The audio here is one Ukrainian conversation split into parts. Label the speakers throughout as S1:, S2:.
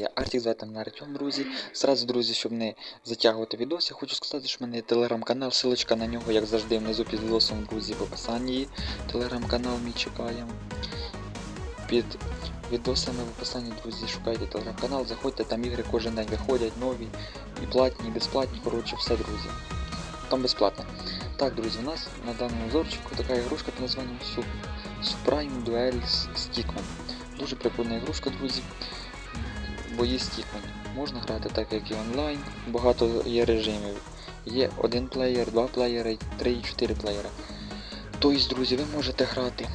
S1: я Артік, звати мене Артем, друзі. Зразу, друзі, щоб не затягувати відос, я хочу сказати, що в мене є телеграм-канал, ссылочка на нього, як завжди, внизу під відосом, друзі, в описанні. Телеграм-канал мій чекаємо. Під відосами в описанні, друзі, шукайте телеграм-канал, заходьте, там ігри кожен день виходять, нові, і платні, і безплатні, коротше, все, друзі. Там безплатно. Так, друзі, у нас на даному обзорчику така ігрушка під названням Sup- Supreme Duel Stickman. Дуже прикольна ігрушка, друзі. Бої Stickman. Можна грати так, як і онлайн. Багато є режимів. Є один плеєр, два плеєри, три і чотири плеєра. Тобто, друзі, ви можете грати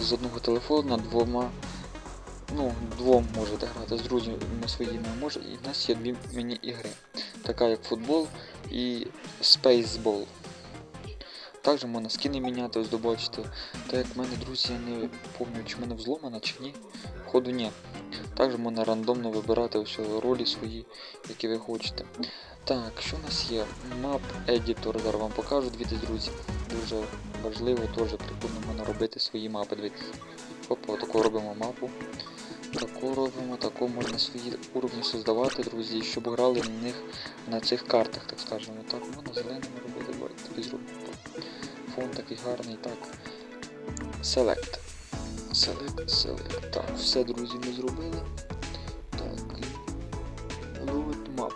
S1: з одного телефону двома. Ну, двом можете грати з друзями своїми. Може, і в нас є дві міні-ігри. Така як футбол і Spaceball. Також можна скини міняти, ось добачити. Так як в мене, друзі, я не пам'ятаю, чи в мене взломана, чи ні. Ходу ні. Також можна рандомно вибирати усі ролі свої, які ви хочете. Так, що у нас є? Map Editor, зараз вам покажу, дивіться, друзі. Дуже важливо, теж прикольно можна робити свої мапи. Дивіться. Опа, таку робимо мапу. Таку робимо, таку можна свої уровні создавати, друзі, щоб грали на них на цих картах, так скажемо. Так, можна зеленими робити, тобі зробимо. Фон такий гарний, так. Select. Select, select. Так, все, друзі, ми зробили. Так. Load map.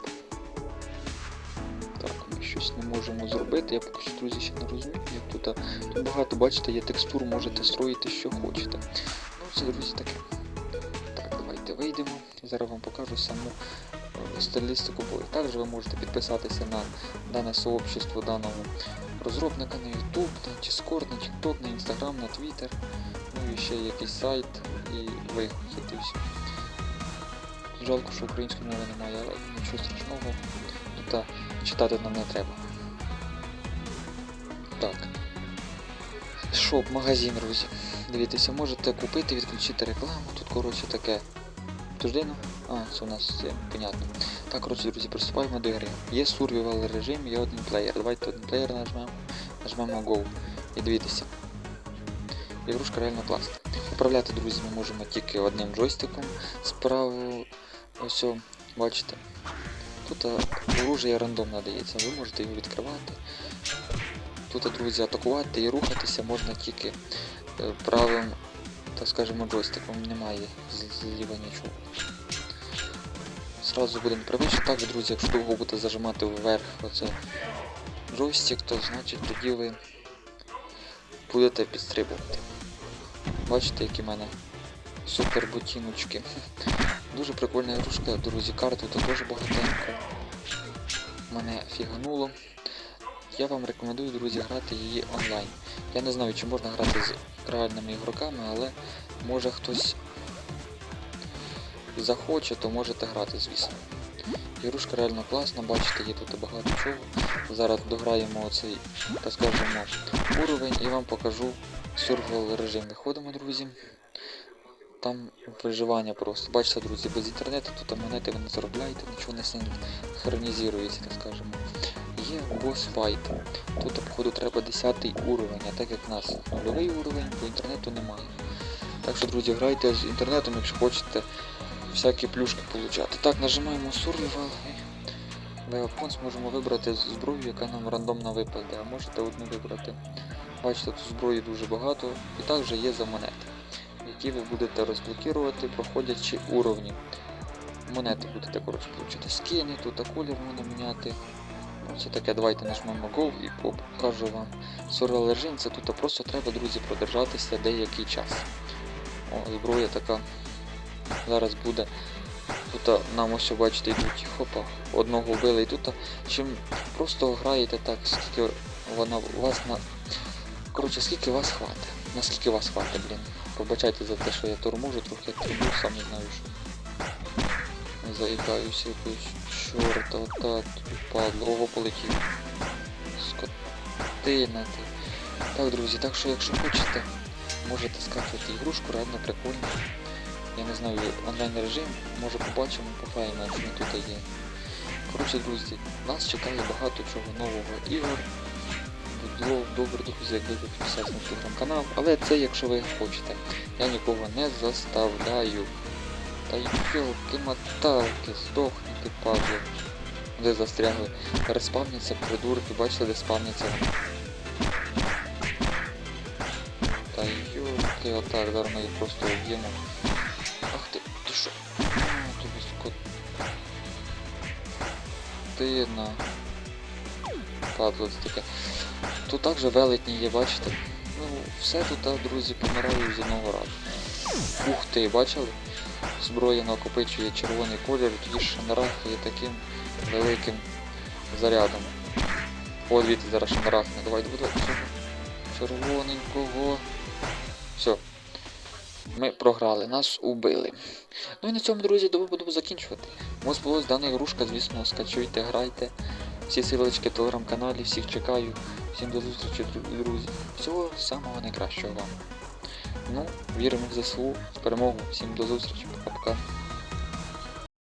S1: Так, ми щось не можемо зробити. Я поки що, друзі, ще не розумію, як тут. Тут багато, бачите, є текстур, можете строїти, що хочете. Ну, це, друзі, таке. Так, давайте вийдемо. Зараз вам покажу саму е, стилістику бою. Також ви можете підписатися на дане сообщество даного розробника на YouTube, на Discord, на TikTok, на Instagram, на Twitter. І ще якийсь сайт і ви і все. Жалко, що української мови немає, але нічого страшного. Тут читати нам не треба. Так. Шоп, магазин, друзі. Дивіться, можете купити, відключити рекламу. Тут, коротше, таке. Туждено? А, це у нас це, понятно. Так, коротше, друзі, приступаємо до гри. Є survival режим, є один плеєр. Давайте один плеєр нажмемо. Нажмемо Go. І дивіться. Ігрушка реально класна. Управляти, друзі, ми можемо тільки одним джойстиком. Справа ось, бачите. Тут оружие рандомно дається, ви можете його відкривати. Тут, друзі, атакувати і рухатися можна тільки е, правим, так скажемо, джойстиком. Немає зліва нічого. Сразу будемо привичні. Так, друзі, якщо довго будете зажимати вверх оце джойстик, то значить тоді ви будете підстрибувати. Бачите, які в мене супер ботиночки. Дуже прикольна ігрушка, друзі, карту теж багатенько. Мене фігануло. Я вам рекомендую, друзі, грати її онлайн. Я не знаю, чи можна грати з реальними ігроками, але може хтось захоче, то можете грати, звісно. Ігрушка реально класна, бачите, є тут багато чого. Зараз дограємо оцей, так скажемо, уровень і вам покажу survival режим. Виходимо, друзі. Там виживання просто. Бачите, друзі, без інтернету тут монети ви не заробляєте, нічого не синхронізується, так скажемо. Є босс файт. Тут, походу, треба 10 уровень, а так як в нас нульовий уровень, то інтернету немає. Так що, друзі, грайте з інтернетом, якщо хочете всякі плюшки получати. Так, нажимаємо Survival Weapons можемо вибрати зброю, яка нам рандомно випаде, а можете одну вибрати. Бачите, тут зброї дуже багато і також є за монети, які ви будете розблокувати, проходячи уровні. Монети будете коротше получити скини, тут колір можна міняти. Це таке, давайте нажмемо Go і покажу вам. Survival режим, це тут просто треба, друзі, продержатися деякий час. О, зброя така зараз буде. Тут нам ось бачите йдуть хопа, одного вбили і тут чим просто граєте так, скільки вона у вас на. Коротше, скільки вас хватить. Наскільки вас хватить, блін. Пробачайте за те, що я торможу, трохи трибу, сам не знаю що. Заїкаюся якось. Чорта, отак, падло, ого полетів. Скотина ти. Так, друзі, так що якщо хочете, можете скачувати ігрушку, реально прикольно. Я не знаю, онлайн режим, може побачимо, пограємо, він тут є. Коротше, друзі, нас чекає багато чого нового ігор. Було добре, друзі, якби ви підписалися на телеграм-канал, але це якщо ви хочете. Я нікого не заставляю. Та йолки моталки, здохни ти, падло. Де застрягли? Переспавняться придурки, бачите, де спавняться. Та йолки, отак, зараз ми їх просто вб'ємо. Ах ти, ти що? Тобі скот. Ти на. Падло таке. Тут також велетні є, бачите? Ну, все тут, друзі, помираю з одного разу. Ух ти, бачили? Зброя накопичує червоний колір, тоді шанрах є таким великим зарядом. О, дивіться, зараз шанрахне. Давай, давай, давай. Червоненького. Все. Ми програли, нас убили. Ну і на цьому, друзі, добре будемо закінчувати. Кому сподобалась дана ігрушка, звісно, скачуйте, грайте. Всі силочки в телеграм-каналі, всіх чекаю. Всім до зустрічі, дру- друзі. Всього самого найкращого вам. Ну, віримо в ЗСУ, в перемогу. Всім до зустрічі. Пока-пока.